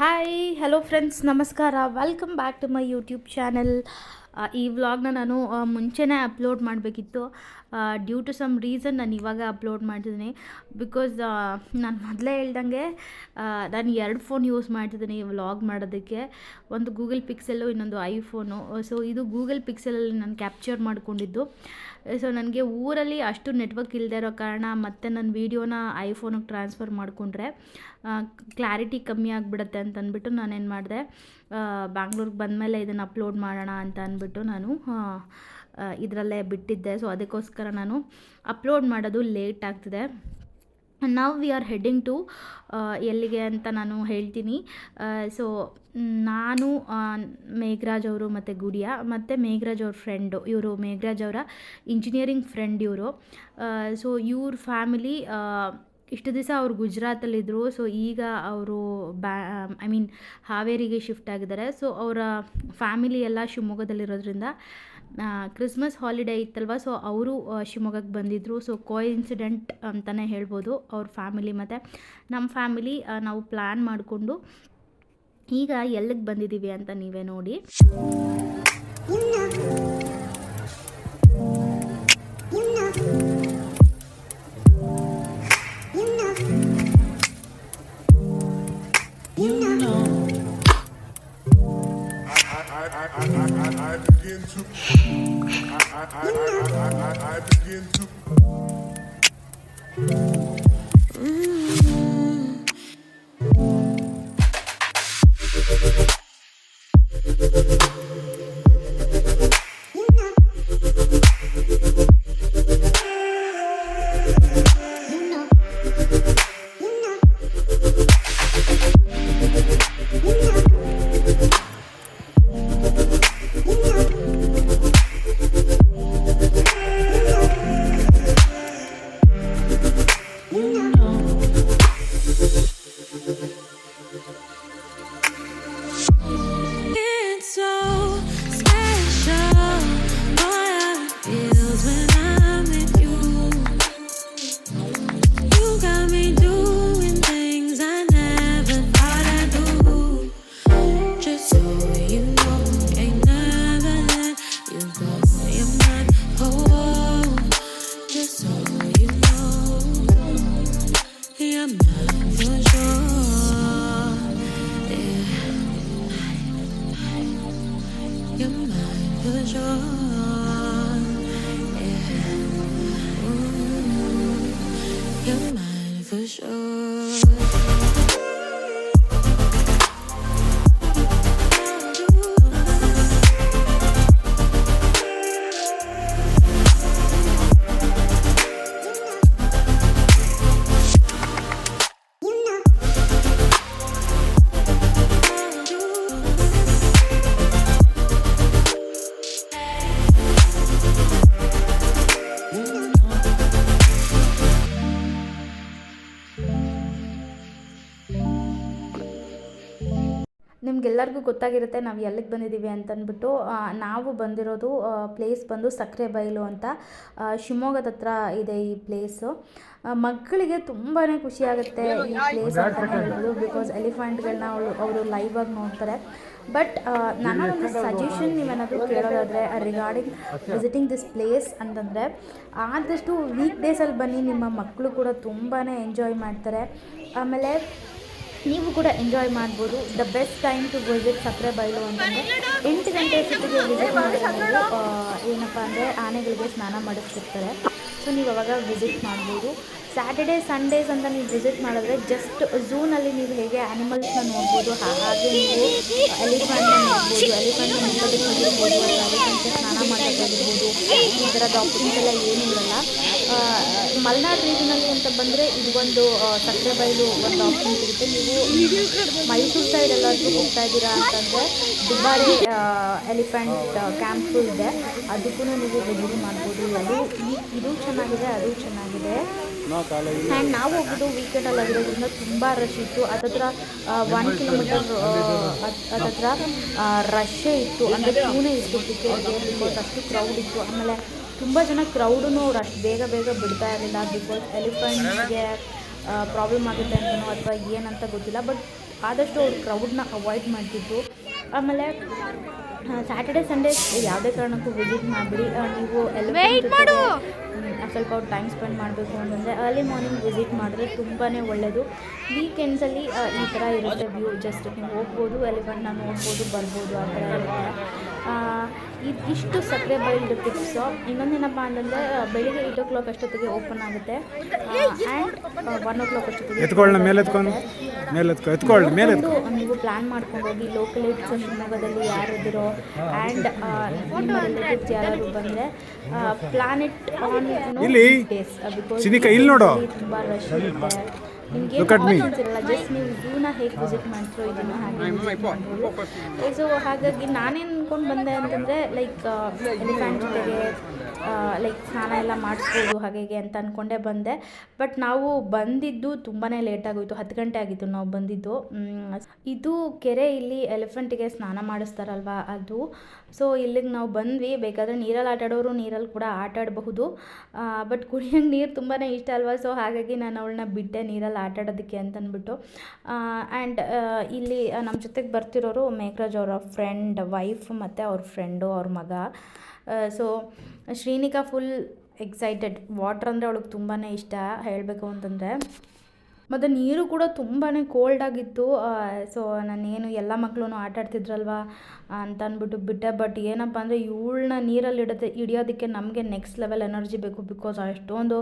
Hi hello friends ನಮಸ್ಕಾರ welcome back to my YouTube channel ಈ ವ್ಲಾಗ್ನ ನಾನು ಮುಂಚೆನೇ ಅಪ್ಲೋಡ್ ಮಾಡಬೇಕಿತ್ತು. ಡ್ಯೂ ಟು ಸಮ್ ರೀಸನ್ ನಾನು ಇವಾಗ ಅಪ್ಲೋಡ್ ಮಾಡ್ತಿದ್ದೀನಿ. ಬಿಕಾಸ್ ನಾನು ಮೊದಲೇ ಹೇಳ್ದಂಗೆ ನಾನು ಎರಡು ಫೋನ್ ಯೂಸ್ ಮಾಡ್ತಿದ್ದೀನಿ ವ್ಲಾಗ್ ಮಾಡೋದಕ್ಕೆ. ಒಂದು ಗೂಗಲ್ ಪಿಕ್ಸೆಲ್ಲು ಇನ್ನೊಂದು ಐಫೋನು ಸೊ ಇದು ಗೂಗಲ್ ಪಿಕ್ಸೆಲಲ್ಲಿ ನಾನು ಕ್ಯಾಪ್ಚರ್ ಮಾಡಿಕೊಂಡಿದ್ದು. ಸೊ ನನಗೆ ಊರಲ್ಲಿ ಅಷ್ಟು ನೆಟ್ವರ್ಕ್ ಇಲ್ಲದೆ ಇರೋ ಕಾರಣ ಮತ್ತೆ ನನ್ನ ವೀಡಿಯೋನ ಐಫೋನಿಗೆ ಟ್ರಾನ್ಸ್ಫರ್ ಮಾಡಿಕೊಂಡ್ರೆ ಕ್ಲಾರಿಟಿ ಕಮ್ಮಿ ಆಗಿಬಿಡುತ್ತೆ ಅಂತಂದ್ಬಿಟ್ಟು ನಾನೇನು ಮಾಡಿದೆ. ಬ್ಯಾಂಗ್ಳೂರಿಗೆ ಬಂದಮೇಲೆ ಇದನ್ನು ಅಪ್ಲೋಡ್ ಮಾಡೋಣ ಅಂತ ಅಂದ್ಬಿಟ್ಟು ನಾನು ಇದರಲ್ಲೇ ಬಿಟ್ಟಿದ್ದೆ. ಸೊ ಅದಕ್ಕೋಸ್ಕರ ನಾನು ಅಪ್ಲೋಡ್ ಮಾಡೋದು ಲೇಟ್ ಆಗ್ತಿದೆ. ನಾವು ವಿ ಆರ್ ಹೆಡ್ಡಿಂಗ್ ಟು ಎಲ್ಲಿಗೆ ಅಂತ ನಾನು ಹೇಳ್ತೀನಿ. ಸೊ ನಾನು ಮೇಘರಾಜ್ ಅವರು ಮತ್ತು ಗುಡಿಯಾ, ಮತ್ತು ಮೇಘರಾಜ್ ಅವ್ರ ಫ್ರೆಂಡು ಇವರು, ಮೇಘರಾಜ್ ಅವರ ಇಂಜಿನಿಯರಿಂಗ್ ಫ್ರೆಂಡ್ ಇವರು. ಸೊ ಇವ್ರ ಫ್ಯಾಮಿಲಿ ಇಷ್ಟು ದಿವಸ ಅವ್ರು ಗುಜರಾತಲ್ಲಿದ್ದರು ಸೊ ಈಗ ಅವರು ಬ್ಯಾ ಐ ಮೀನ್ ಹಾವೇರಿಗೆ ಶಿಫ್ಟ್ ಆಗಿದ್ದಾರೆ. ಸೊ ಅವರ ಫ್ಯಾಮಿಲಿ ಎಲ್ಲ ಶಿವಮೊಗ್ಗದಲ್ಲಿರೋದ್ರಿಂದ ಕ್ರಿಸ್ಮಸ್ ಹಾಲಿಡೇ ಇತ್ತಲ್ವ ಸೊ ಅವರು ಶಿವಮೊಗ್ಗಕ್ಕೆ ಬಂದಿದ್ದರು ಸೊ ಕೋ ಇನ್ಸಿಡೆಂಟ್ ಅಂತಲೇ ಹೇಳ್ಬೋದು ಅವ್ರ ಫ್ಯಾಮಿಲಿ ಮತ್ತು. ನಮ್ಮ ಫ್ಯಾಮಿಲಿ ನಾವು ಪ್ಲ್ಯಾನ್ ಮಾಡಿಕೊಂಡು ಈಗ ಎಲ್ಲಿಗೆ ಬಂದಿದ್ದೀವಿ ಅಂತ ನೀವೇ ನೋಡಿ. jamais un jour. ನಿಮ್ಗೆಲ್ಲರಿಗೂ ಗೊತ್ತಾಗಿರುತ್ತೆ ನಾವು ಎಲ್ಲಿಗೆ ಬಂದಿದ್ದೀವಿ ಅಂತಂದ್ಬಿಟ್ಟು ನಾವು ಬಂದಿರೋದು ಪ್ಲೇಸ್ ಬಂದು ಸಕ್ಕರೆ ಬಯಲು ಅಂತ ಶಿವಮೊಗ್ಗದ ಹತ್ರ ಇದೆ ಈ ಪ್ಲೇಸು ಮಕ್ಕಳಿಗೆ ತುಂಬಾ ಖುಷಿ ಆಗುತ್ತೆ ಈ ಪ್ಲೇಸ್ ಅಂತ ಹೇಳ್ಬೋದು ಬಿಕಾಸ್ ಎಲಿಫೆಂಟ್ಗಳನ್ನ ಅವಳು, ಅವರು ಲೈವ್ ಆಗಿ ನೋಡ್ತಾರೆ. ಬಟ್ ನಾನು ಒಂದು ಸಜೆಷನ್ ನೀವೇನಾದರೂ ಕೇಳೋದಾದರೆ ರಿಗಾರ್ಡಿಂಗ್ ವಿಸಿಟಿಂಗ್ ದಿಸ್ ಪ್ಲೇಸ್ ಅಂತಂದರೆ, ಆದಷ್ಟು ವೀಕ್ ಡೇಸಲ್ಲಿ ಬನ್ನಿ, ನಿಮ್ಮ ಮಕ್ಕಳು ಕೂಡ ತುಂಬಾ ಎಂಜಾಯ್ ಮಾಡ್ತಾರೆ. ಆಮೇಲೆ ನೀವು ಕೂಡ ಎಂಜಾಯ್ ಮಾಡ್ಬೋದು. The best time to visit Sakkare Bayalu ಅಂತಂದರೆ ಎಂಟು ಗಂಟೆ ಸುತ್ತಿಗೆ ವಿಸಿಟ್ ಮಾಡಿದ್ರೆ ಏನಪ್ಪ ಅಂದರೆ ಆನೆಗಳಿಗೆ ಸ್ನಾನ ಮಾಡಿಸ್ತಿರ್ತಾರೆ. ಸೊ ನೀವು ಅವಾಗ ವಿಸಿಟ್ ಮಾಡ್ಬೋದು. ಸ್ಯಾಟರ್ಡೇ ಸಂಡೇಸ್ ಅಂತ ನೀವು ವಿಸಿಟ್ ಮಾಡಿದ್ರೆ ಜಸ್ಟ್ ಝೂನಲ್ಲಿ ನೀವು ಹೇಗೆ ಆ್ಯನಿಮಲ್ಸ್ನ ನೋಡ್ಬೋದು ಹಾಗೆ ನೀವು ಎಲಿಫೆಂಟ್ನ ನೋಡ್ಬೋದು ಎಲಿಫೆಂಟ್ನ ನೋಡೋದಕ್ಕೆ ಹೋಗಿರ್ಬೋದು ಅಥವಾ ಎಲಿಫೆಂಟ್ಗೆ ಸ್ನಾನ ಮಾಡೋದಾಗಿರ್ಬೋದು ಈ ಥರ ಆಪ್ಷನ್ಸ್ ಎಲ್ಲ ಏನೂ ಇರಲ್ಲ ಮಲೆನಾಡು ರೀಜನಲ್ಲಿ ಅಂತ ಬಂದರೆ ಇದು ಒಂದು ಸಕ್ಕರೆ ಬಯಲು ಒಂದು ಡಾಕ್ಯುಮೆಂಟ್ ಸಿಗುತ್ತೆ. ನೀವು ಮೈಸೂರು ಸೈಡ್ ಎಲ್ಲಾದರೂ ಹೋಗ್ತಾ ಇದ್ದೀರಾ ಅಂತಂದರೆ ದುಬಾರಿ ಎಲಿಫೆಂಟ್ ಕ್ಯಾಂಪು ಇದೆ. ಅದಕ್ಕೂ ನೀವು ವಿಸಿಟ್ ಮಾಡ್ಬೋದು. ಅದು ಇದು ಚೆನ್ನಾಗಿದೆ, ಅದು ಚೆನ್ನಾಗಿದೆ. ಆ್ಯಂಡ್ ನಾವು ಹೋಗೋದು ವೀಕೆಂಡಲ್ಲಿ ಆಗಿರೋದ್ರಿಂದ ತುಂಬ ರಶ್ ಇತ್ತು. ಅದತ್ರ ಒನ್ ಕಿಲೋಮೀಟರ್ ಅದತ್ರ ರಶ್ಶೇ ಇತ್ತು. ಅಂದರೆ ಕ್ಯೂನೇ ಇತ್ತು ಟಿಕೆಟ್ಗೆ ಬಿಕಾಸ್ ಅಷ್ಟು ಕ್ರೌಡ್ ಇತ್ತು. ಆಮೇಲೆ ತುಂಬ ಜನ ಕ್ರೌಡೂ ಅಷ್ಟು ಬೇಗ ಬೇಗ ಬಿಡ್ತಾ ಇರಲಿಲ್ಲ. ಬಿಕಾಸ್ ಎಲಿಫೆಂಟ್ಗೆ ಪ್ರಾಬ್ಲಮ್ ಆಗುತ್ತೆ ಅಂತನೋ ಅಥವಾ ಏನಂತ ಗೊತ್ತಿಲ್ಲ. ಬಟ್ ಆದಷ್ಟು ಅವ್ರು ಕ್ರೌಡ್ನ ಅವಾಯ್ಡ್ ಮಾಡ್ತಿದ್ರು. ಆಮೇಲೆ ಸ್ಯಾಟರ್ಡೆ ಸಂಡೇ ಯಾವುದೇ ಕಾರಣಕ್ಕೂ ವಿಸಿಟ್ ಮಾಡಿಬಿಡಿ. ನೀವು ಮಾಡು. ಸ್ವಲ್ಪ ಅವ್ರು ಟೈಮ್ ಸ್ಪೆಂಡ್ ಮಾಡಬೇಕು ಅಂತಂದರೆ ಅರ್ಲಿ ಮಾರ್ನಿಂಗ್ ವಿಸಿಟ್ ಮಾಡಿದ್ರೆ ತುಂಬಾ ಒಳ್ಳೆಯದು ವೀಕೆಂಡ್ಸಲ್ಲಿ ಈ ಥರ ಇರುತ್ತೆ ವ್ಯೂ ಜಸ್ಟ್ ನೀವು ಹೋಗ್ಬೋದು ಎಲಿಫೆಂಟ್ನ ನೋಡ್ಬೋದು ಬರ್ಬೋದು ಆ ಥರ ಇದ್- ಇಷ್ಟು ಸಕ್ಕರೆ ಬೈಲ್ಡ್ ಟಿಪ್ಸು ಇನ್ನೊಂದೇನಪ್ಪ ಅಂತಂದರೆ ಬೆಳಿಗ್ಗೆ ಏಯ್ಟ್ ಓ ಕ್ಲಾಕ್ ಅಷ್ಟೊತ್ತಿಗೆ ಓಪನ್ ಆಗುತ್ತೆ. ಆ್ಯಂಡ್ ಒನ್ ಓ ಕ್ಲಾಕ್ ಅಷ್ಟೊತ್ತಿಗೆ ಎತ್ಕೊಳ್ಳ ಮೇಲೆ ಎತ್ಕೊಂಡು. ಮೇಲೆ ಎತ್ಕೊ ಎತ್ಕೊಳ್ಳ ಮೇಲೆ ಎತ್ಕೊ. ನೀವು ಪ್ಲ್ಯಾನ್ ಮಾಡ್ಕೊಂಡು ಹೋಗಿ ಲೋಕಲ್ ಇಟ್ಸ್ ಶಿವಮೊಗ್ಗದಲ್ಲಿ ಯಾರಿದ್ದೀರೋ ಆ್ಯಂಡ್ ನಿಮ್ಮ ರಿಲೇಟಿವ್ಸ್ ಯಾರಾದ್ರು ಬಂದರೆ ಪ್ಲಾನೆಟ್ ಆನ್ ಇಲ್ಲಿ. ಬಿಕಾಸ್ ಇಲ್ಲಿ ನೋಡು. ತುಂಬ ರಶ್ ಇರುತ್ತೆ. ನಿಮಗೆ ಜಸ್ಟ್ ನೀವು ಹೇಗೆ ವಿಸಿಟ್ ಮಾಡ್ತೀರೋ ಇದನ್ನು ಹಾಗೆ ಸೊ ಹಾಗಾಗಿ ನಾನೇನು ಅಂದ್ಕೊಂಡು ಬಂದೆ ಅಂತಂದರೆ ಲೈಕ್ ಎಲಿಫ್ಯಾಂಟ್ ಜೊತೆಗೆ ಲೈಕ್ ಸ್ನಾನ ಎಲ್ಲ ಮಾಡಿಸ್ಬೋದು ಹಾಗೆ ಅಂತ ಅಂದ್ಕೊಂಡೇ ಬಂದೆ. ಬಟ್ ನಾವು ಬಂದಿದ್ದು ತುಂಬಾ ಲೇಟ್ ಆಗೋಯ್ತು ಹತ್ತು ಗಂಟೆ ಆಗಿತ್ತು ನಾವು ಬಂದಿದ್ದು. ಇದು ಕೆರೆ ಇಲ್ಲಿ ಎಲಿಫೆಂಟಿಗೆ ಸ್ನಾನ ಮಾಡಿಸ್ತಾರಲ್ವಾ ಅದು. ಸೊ ಇಲ್ಲಿಗೆ ನಾವು ಬಂದ್ವಿ. ಬೇಕಾದರೆ ನೀರಲ್ಲಿ ಆಟಾಡೋರು ನೀರಲ್ಲಿ ಕೂಡ ಆಟಾಡಬಹುದು. ಬಟ್ ಕುಡಿಯೋಂಗೆ ನೀರು ತುಂಬಾ ಇಷ್ಟ ಅಲ್ವಾ? ಸೊ ಹಾಗಾಗಿ ನಾನು ಅವಳನ್ನ ಬಿಟ್ಟೆ ನೀರಲ್ಲಿ ಆಟಾಡೋದಕ್ಕೆ ಅಂತ ಅಂದ್ಬಿಟ್ಟು ಆ್ಯಂಡ್ ಇಲ್ಲಿ ನಮ್ಮ ಜೊತೆಗೆ ಬರ್ತಿರೋರು ಮೇಘರಾಜ್ ಅವರ ಫ್ರೆಂಡ್ ವೈಫ್ ಮತ್ತು ಅವ್ರ ಫ್ರೆಂಡು ಅವ್ರ ಮಗ. So Shrinika full excited water ಅಂದರೆ ಅವಳಿಗೆ ತುಂಬಾ ಇಷ್ಟ, ಹೇಳಬೇಕು ಅಂತಂದರೆ. ಮತ್ತು ನೀರು ಕೂಡ ತುಂಬಾ ಕೋಲ್ಡ್ ಆಗಿತ್ತು. ಸೊ ನಾನೇನು ಎಲ್ಲ ಮಕ್ಕಳು ಆಟ ಆಡ್ತಿದ್ರಲ್ವ ಅಂತ ಅಂದ್ಬಿಟ್ಟು ಬಿಟ್ಟೆ. ಬಟ್ ಏನಪ್ಪ ಅಂದರೆ, ಇವಳನ್ನ ನೀರಲ್ಲಿ ಇಡೋದು ಹಿಡಿಯೋದಕ್ಕೆ ನಮಗೆ ನೆಕ್ಸ್ಟ್ ಲೆವೆಲ್ ಎನರ್ಜಿ ಬೇಕು ಬಿಕಾಸ್ ಅಷ್ಟೊಂದು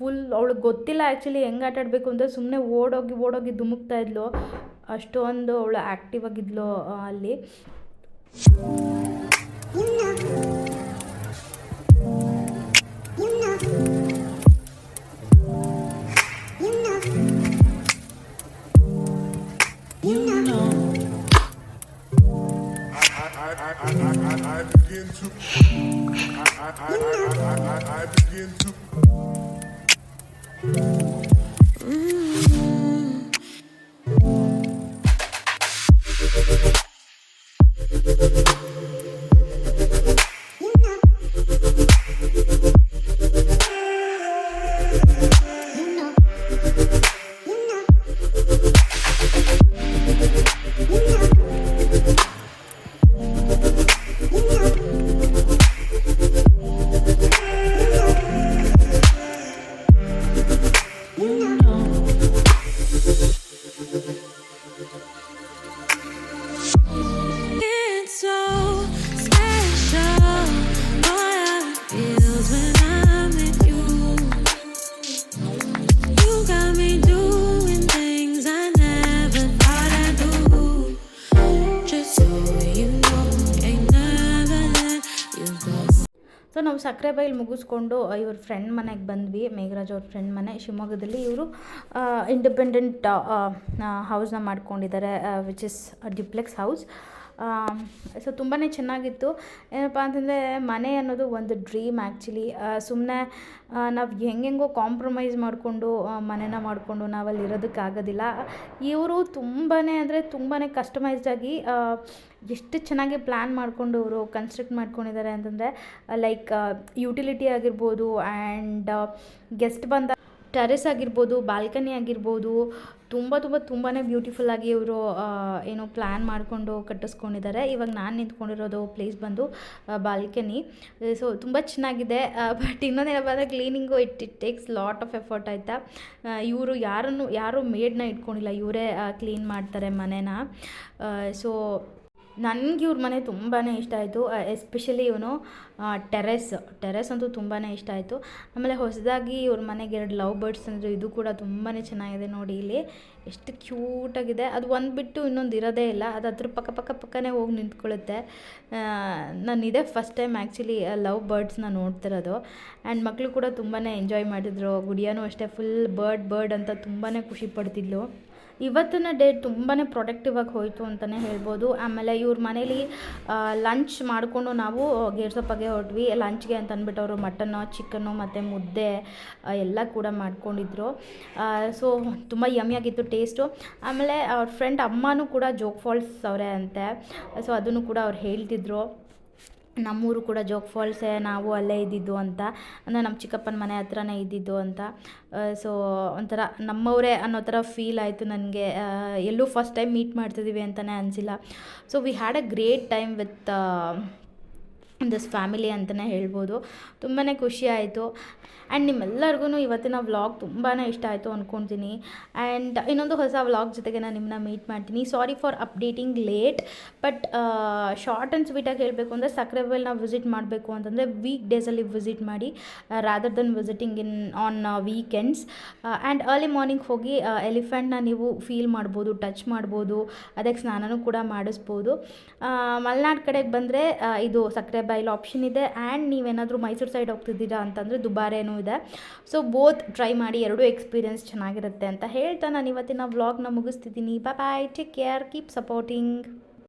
ಫುಲ್ ಅವಳಿಗೆ ಗೊತ್ತಿಲ್ಲ ಆ್ಯಕ್ಚುಲಿ ಹೆಂಗೆ ಆಟ ಆಡಬೇಕು ಅಂತ ಸುಮ್ಮನೆ ಓಡೋಗಿ ಓಡೋಗಿ ಧುಮುಕ್ತಾ ಇದ್ಲು ಅಷ್ಟೊಂದು ಅವಳು ಆ್ಯಕ್ಟಿವ್ ಆಗಿದ್ಲು ಅಲ್ಲಿ I begin to. Mm. So ನಾವು ಸಕ್ಕರೆ ಬೈಲ್ ಮುಗಿಸ್ಕೊಂಡು ಇವ್ರ ಫ್ರೆಂಡ್ ಮನೆಗೆ ಬಂದ್ವಿ, ಮೇಘರಾಜ್ ಅವ್ರ ಫ್ರೆಂಡ್ ಮನೆ, ಶಿವಮೊಗ್ಗದಲ್ಲಿ ಇವರು ಇಂಡಿಪೆಂಡೆಂಟ್ ಹೌಸ್ನ ಮಾಡ್ಕೊಂಡಿದ್ದಾರೆ which is duplex house so ತುಂಬಾ ಚೆನ್ನಾಗಿತ್ತು. ಏನಪ್ಪ ಅಂತಂದರೆ ಮನೆ ಅನ್ನೋದು ಒಂದು ಡ್ರೀಮ್ ಆ್ಯಕ್ಚುಲಿ ಸುಮ್ಮನೆ ನಾವು ಹೆಂಗೆಂಗೋ ಕಾಂಪ್ರಮೈಸ್ ಮಾಡಿಕೊಂಡು ಮನೆನ ಮಾಡಿಕೊಂಡು ನಾವಲ್ಲಿ ಇರೋದಕ್ಕಾಗೋದಿಲ್ಲ ಇವರು ತುಂಬಾ ಅಂದರೆ ತುಂಬಾ ಕಸ್ಟಮೈಸ್ಡಾಗಿ ಎಷ್ಟು ಚೆನ್ನಾಗಿ ಪ್ಲ್ಯಾನ್ ಮಾಡಿಕೊಂಡು ಅವರು ಕನ್ಸ್ಟ್ರಕ್ಟ್ ಮಾಡ್ಕೊಂಡಿದ್ದಾರೆ ಅಂತಂದರೆ, ಲೈಕ್ ಯುಟಿಲಿಟಿ ಆಗಿರ್ಬೋದು ಆ್ಯಂಡ್ ಗೆಸ್ಟ್ ಬಂದ ಟೆರೆಸ್ ಆಗಿರ್ಬೋದು, ಬಾಲ್ಕನಿ ಆಗಿರ್ಬೋದು, ತುಂಬ ತುಂಬ ತುಂಬಾ ಬ್ಯೂಟಿಫುಲ್ಲಾಗಿ ಇವರು ಏನು ಪ್ಲ್ಯಾನ್ ಮಾಡಿಕೊಂಡು ಕಟ್ಟಿಸ್ಕೊಂಡಿದ್ದಾರೆ. ಇವಾಗ ನಾನು ನಿಂತ್ಕೊಂಡಿರೋದು ಪ್ಲೇಸ್ ಬಂದು ಬಾಲ್ಕನಿ. ಸೊ ತುಂಬ ಚೆನ್ನಾಗಿದೆ. ಬಟ್ ಇನ್ನೊಂದೇನಪ್ಪ ಅಂದರೆ cleaning it it takes lot of effort ಆಯಿತಾ? ಇವರು ಯಾರನ್ನು, ಯಾರೂ ಮೇಡ್ನ ಇಟ್ಕೊಂಡಿಲ್ಲ. ಇವರೇ ಕ್ಲೀನ್ ಮಾಡ್ತಾರೆ ಮನೇನ. ಸೊ ನನಗೆ ಇವ್ರ ಮನೆ ತುಂಬಾ ಇಷ್ಟ ಆಯಿತು ಎಸ್ಪೆಷಲಿ ಇವನು ಟೆರೆಸ್ ಟೆರೆಸ್ ಅಂತೂ ತುಂಬಾ ಇಷ್ಟ ಆಯಿತು. ಆಮೇಲೆ ಹೊಸದಾಗಿ ಇವ್ರ ಮನೆಗೆ ಎರಡು ಲವ್ ಬರ್ಡ್ಸ್ ಅಂದರೆ ಇದು ಕೂಡ ತುಂಬಾ ಚೆನ್ನಾಗಿದೆ ನೋಡಿ ಇಲ್ಲಿ. ಎಷ್ಟು ಕ್ಯೂಟಾಗಿದೆ ಅದು ಒಂದು ಬಿಟ್ಟು ಇನ್ನೊಂದು ಇರೋದೇ ಇಲ್ಲ. ಅದು ಅದ್ರ ಪಕ್ಕ ಪಕ್ಕ ಪಕ್ಕನೇ ಹೋಗಿ ನಿಂತ್ಕೊಳ್ಳುತ್ತೆ. ನಾನು ಇದೇ ಫಸ್ಟ್ ಟೈಮ್ ಆ್ಯಕ್ಚುಲಿ ಲವ್ ಬರ್ಡ್ಸ್ನ ನೋಡ್ತಿರೋದು ಆ್ಯಂಡ್ ಮಕ್ಕಳು ಕೂಡ ತುಂಬಾ ಎಂಜಾಯ್ ಮಾಡಿದ್ರು. ಗುಡಿಯಾನು ಅಷ್ಟೇ ಫುಲ್ ಬರ್ಡ್ ಬರ್ಡ್ ಅಂತ ತುಂಬಾ ಖುಷಿ ಪಡ್ತಿದ್ಲು. ಇವತ್ತಿನ ಡೇ ತುಂಬಾ ಪ್ರೊಡಕ್ಟಿವ್ ಆಗಿ ಹೋಯಿತು ಅಂತಲೇ ಹೇಳ್ಬೋದು. ಆಮೇಲೆ ಇವ್ರ ಮನೇಲಿ ಲಂಚ್ ಮಾಡಿಕೊಂಡು ನಾವು ಗೇರ್ಸಪ್ಪಗೆ ಹೊರಟ್ವಿ ಲಂಚ್ಗೆ ಅಂತ ಅಂದ್ಬಿಟ್ಟು ಅವರು ಮಟನ್ನು ಚಿಕನ್ನು ಮತ್ತು ಮುದ್ದೆ ಎಲ್ಲ ಕೂಡ ಮಾಡ್ಕೊಂಡಿದ್ರು. ಸೊ ತುಂಬ ಯಮ್ಮಿಯಾಗಿತ್ತು ಟೇಸ್ಟು ಆಮೇಲೆ ಅವ್ರ ಫ್ರೆಂಡ್ ಅಮ್ಮನೂ ಕೂಡ ಜೋಗ್ ಫಾಲ್ಸ್ ಅವರೇ ಅಂತೆ. ಸೊ ಅದನ್ನು ಕೂಡ ಅವ್ರು ಹೇಳ್ತಿದ್ರು. ನಮ್ಮೂರು ಕೂಡ ಜೋಗ್ ಫಾಲ್ಸೇ ನಾವು ಅಲ್ಲೇ ಇದ್ದಿದ್ದು ಅಂತ. ಅಂದರೆ ನಮ್ಮ ಚಿಕ್ಕಪ್ಪನ ಮನೆ ಹತ್ರನೇ ಇದ್ದಿದ್ದು ಅಂತ. ಸೊ ಒಂಥರ ನಮ್ಮವರೇ ಅನ್ನೋ ಥರ ಫೀಲ್ ಆಯಿತು ನನಗೆ. ಎಲ್ಲೂ ಫಸ್ಟ್ ಟೈಮ್ ಮೀಟ್ ಮಾಡ್ತಿದ್ದೀವಿ ಅಂತಲೇ ಅನಿಸಿಲ್ಲ. So we had a great time with this family ಅಂತಲೇ ಹೇಳ್ಬೋದು. ತುಂಬಾ ಖುಷಿ ಆಯಿತು. ಆ್ಯಂಡ್ ನಿಮ್ಮೆಲ್ಲರಿಗೂ ಇವತ್ತಿನ ವ್ಲಾಗ್ ತುಂಬಾ ಇಷ್ಟ ಆಯಿತು ಅಂದ್ಕೊತೀನಿ ಆ್ಯಂಡ್ ಇನ್ನೊಂದು ಹೊಸ ವ್ಲಾಗ್ ಜೊತೆಗೆ ನಾನು ನಿಮ್ಮನ್ನ ಮೀಟ್ ಮಾಡ್ತೀನಿ. Sorry for updating late but short and ಸ್ವೀಟಾಗಿ ಹೇಳಬೇಕು ಅಂದರೆ ಸಕ್ರೆಬೆಲ್ ನಾವು ವಿಸಿಟ್ ಮಾಡಬೇಕು ಅಂತಂದರೆ ವೀಕ್ ಡೇಸಲ್ಲಿ ವಿಸಿಟ್ ಮಾಡಿ rather than visiting in on weekends and early morning ಹೋಗಿ ಎಲಿಫೆಂಟ್ನ ನೀವು ಫೀಲ್ ಮಾಡ್ಬೋದು ಟಚ್ ಮಾಡ್ಬೋದು, ಅದಕ್ಕೆ ಸ್ನಾನನೂ ಕೂಡ ಮಾಡಿಸ್ಬೋದು. ಮಲೆನಾಡು ಕಡೆಗೆ ಬಂದರೆ ಇದು ಸಕ್ಕರೆ ಬೈಲ್ ಆಪ್ಷನ್ ಇದೆ. ಆ್ಯಂಡ್ ನೀವೇನಾದರೂ ಮೈಸೂರು ಸೈಡ್ ಹೋಗ್ತಿದ್ದೀರಾ ಅಂತಂದರೆ ದುಬಾರೇನೂ ಇದೆ. ಸೊ ಬೋತ್ ಟ್ರೈ ಮಾಡಿ ಎರಡೂ ಎಕ್ಸ್ಪೀರಿಯನ್ಸ್ ಚೆನ್ನಾಗಿರುತ್ತೆ ಅಂತ ಹೇಳ್ತಾ ನಾನು ಇವತ್ತಿನ ವ್ಲಾಗ್ನ ಮುಗಿಸ್ತಿದ್ದೀನಿ. Bye bye take care keep supporting